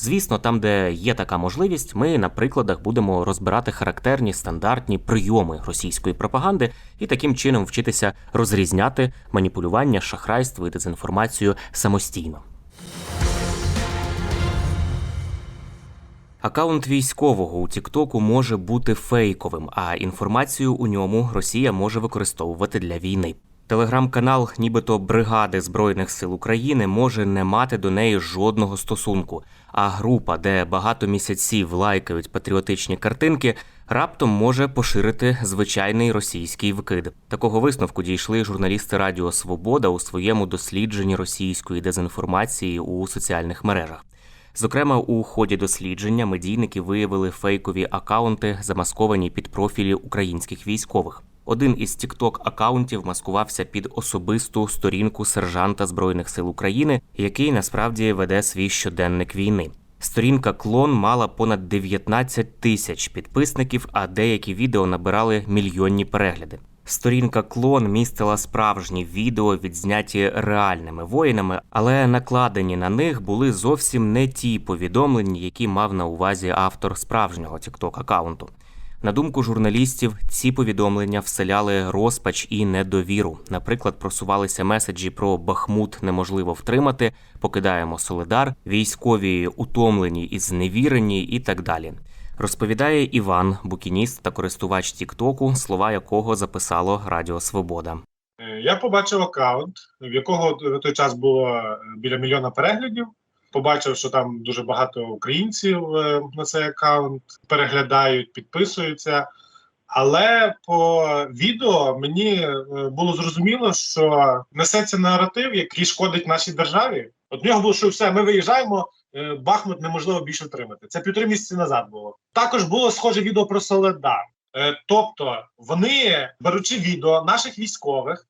Звісно, там, де є така можливість, ми на прикладах будемо розбирати характерні стандартні прийоми російської пропаганди і таким чином вчитися розрізняти маніпулювання, шахрайство і дезінформацію самостійно. Акаунт військового у Тіктоку може бути фейковим, а інформацію у ньому Росія може використовувати для війни. Телеграм-канал, нібито бригади Збройних сил України, може не мати до неї жодного стосунку. А група, де багато місяців лайкають патріотичні картинки, раптом може поширити звичайний російський вкид. Такого висновку дійшли журналісти Радіо Свобода у своєму дослідженні російської дезінформації у соціальних мережах. Зокрема, у ході дослідження медійники виявили фейкові акаунти, замасковані під профілі українських військових. Один із тікток акаунтів маскувався під особисту сторінку сержанта збройних сил України, який насправді веде свій щоденник війни. Сторінка клон мала понад 19 тисяч підписників, а деякі відео набирали мільйонні перегляди. Сторінка клон містила справжні відео, відзняті реальними воїнами, але накладені на них були зовсім не ті повідомлення, які мав на увазі автор справжнього TikTok акаунту. На думку журналістів, ці повідомлення вселяли розпач і недовіру. Наприклад, просувалися меседжі про Бахмут неможливо втримати, покидаємо Солидар, військові утомлені і зневірені, і так далі. Розповідає Іван, букініст та користувач Тіктоку, слова якого записало Радіо Свобода. Е, Я побачив аккаунт, в якого в той час було е, біля мільйона переглядів. Побачив, що там дуже багато українців е, на цей аккаунт переглядають, підписуються. Але по відео мені е, було зрозуміло, що несеться наратив, який шкодить нашій державі. От нього було, що все, ми виїжджаємо, е, Бахмут неможливо більше отримати. Це півтори місяці назад було. Також було схоже відео про Соледар. Тобто вони, беручи відео наших військових,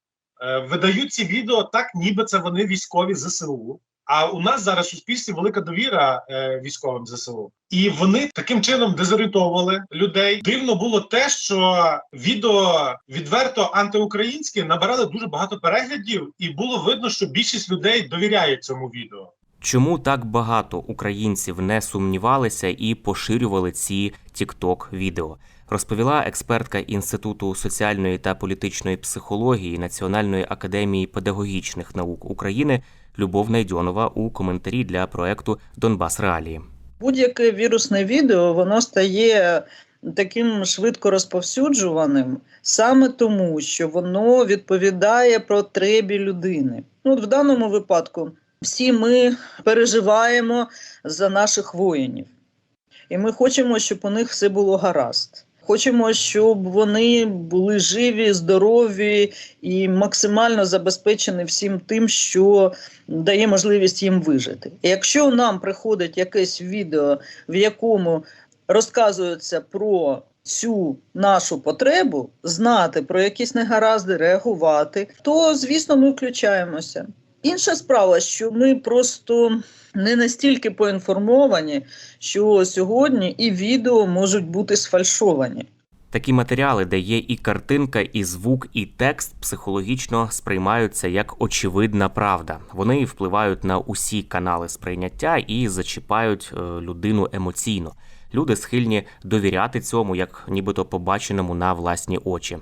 видають ці відео так, ніби це вони військові ЗСУ. А у нас зараз в суспільстві велика довіра е, військовим ЗСУ, і вони таким чином дезорієнтовували людей. Дивно було те, що відео відверто антиукраїнське набирали дуже багато переглядів, і було видно, що більшість людей довіряє цьому відео. Чому так багато українців не сумнівалися і поширювали ці тікток відео? Розповіла експертка Інституту соціальної та політичної психології Національної академії педагогічних наук України Любов Найдьонова у коментарі для проекту Донбас Реалії. Будь-яке вірусне відео воно стає таким швидко розповсюджуваним саме тому, що воно відповідає потребі людини. Ну, в даному випадку всі ми переживаємо за наших воїнів, і ми хочемо, щоб у них все було гаразд. Хочемо, щоб вони були живі, здорові і максимально забезпечені всім тим, що дає можливість їм вижити. І якщо нам приходить якесь відео, в якому розказується про цю нашу потребу, знати про якісь негаразди, реагувати, то звісно ми включаємося. Інша справа, що ми просто не настільки поінформовані, що сьогодні і відео можуть бути сфальшовані. Такі матеріали, де є і картинка, і звук, і текст, психологічно сприймаються як очевидна правда. Вони впливають на усі канали сприйняття і зачіпають е, людину емоційно. Люди схильні довіряти цьому, як нібито побаченому на власні очі.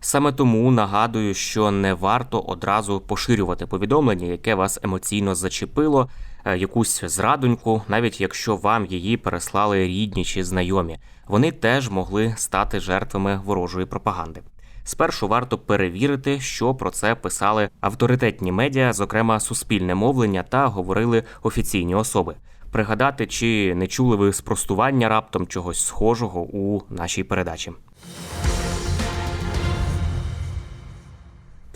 Саме тому нагадую, що не варто одразу поширювати повідомлення, яке вас емоційно зачепило, якусь зрадоньку, навіть якщо вам її переслали рідні чи знайомі. Вони теж могли стати жертвами ворожої пропаганди. спершу варто перевірити, що про це писали авторитетні медіа, зокрема суспільне мовлення, та говорили офіційні особи. Пригадати, чи не чули ви спростування раптом чогось схожого у нашій передачі.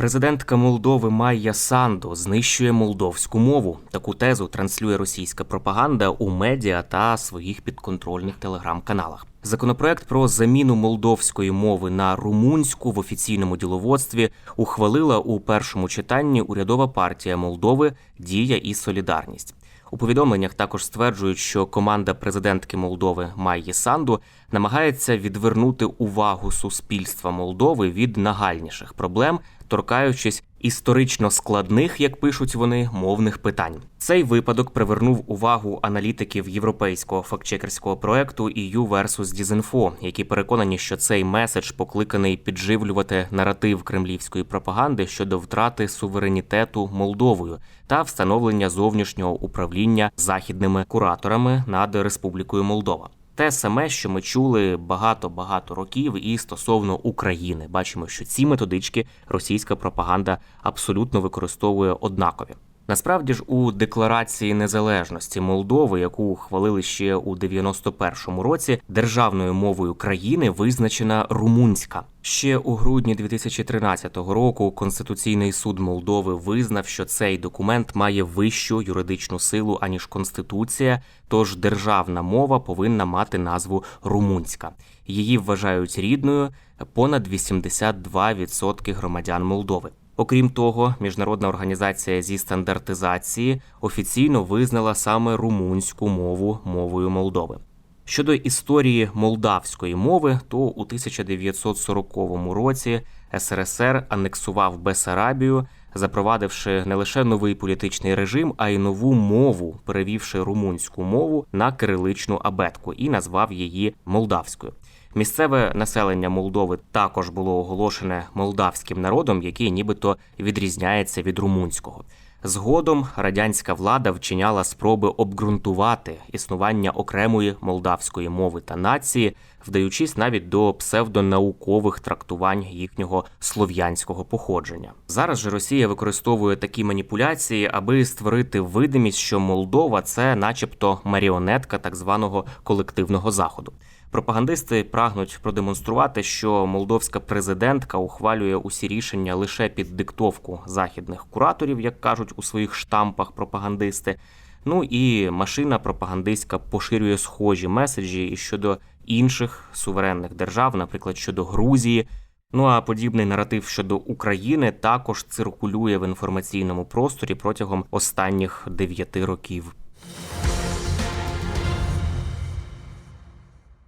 Президентка Молдови Майя Санду знищує молдовську мову. Таку тезу транслює російська пропаганда у медіа та своїх підконтрольних телеграм-каналах. Законопроект про заміну молдовської мови на румунську в офіційному діловодстві ухвалила у першому читанні урядова партія Молдови Дія і Солідарність. У повідомленнях також стверджують, що команда президентки Молдови Майї Санду намагається відвернути увагу суспільства Молдови від нагальніших проблем, торкаючись історично складних, як пишуть вони, мовних питань. Цей випадок привернув увагу аналітиків європейського фактчекерського проекту EU versus Disinfo, які переконані, що цей меседж покликаний підживлювати наратив кремлівської пропаганди щодо втрати суверенітету Молдовою та встановлення зовнішнього управління західними кураторами над Республікою Молдова. Те саме, що ми чули багато-багато років, і стосовно України, бачимо, що ці методички російська пропаганда абсолютно використовує однакові. Насправді ж у декларації незалежності Молдови, яку ухвалили ще у 91-му році, державною мовою країни визначена румунська. Ще у грудні 2013 року Конституційний суд Молдови визнав, що цей документ має вищу юридичну силу аніж конституція, тож державна мова повинна мати назву румунська. Її вважають рідною понад 82% громадян Молдови. Окрім того, міжнародна організація зі стандартизації офіційно визнала саме румунську мову мовою Молдови. Щодо історії молдавської мови, то у 1940 році СРСР анексував Бесарабію, запровадивши не лише новий політичний режим, а й нову мову, перевівши румунську мову на кириличну абетку і назвав її молдавською. Місцеве населення Молдови також було оголошене молдавським народом, який нібито відрізняється від румунського. Згодом радянська влада вчиняла спроби обґрунтувати існування окремої молдавської мови та нації, вдаючись навіть до псевдонаукових трактувань їхнього слов'янського походження. Зараз же Росія використовує такі маніпуляції, аби створити видимість, що Молдова це, начебто, маріонетка так званого колективного заходу. Пропагандисти прагнуть продемонструвати, що молдовська президентка ухвалює усі рішення лише під диктовку західних кураторів, як кажуть у своїх штампах пропагандисти. Ну і машина пропагандистська поширює схожі меседжі і щодо інших суверенних держав, наприклад, щодо Грузії. Ну а подібний наратив щодо України також циркулює в інформаційному просторі протягом останніх дев'яти років.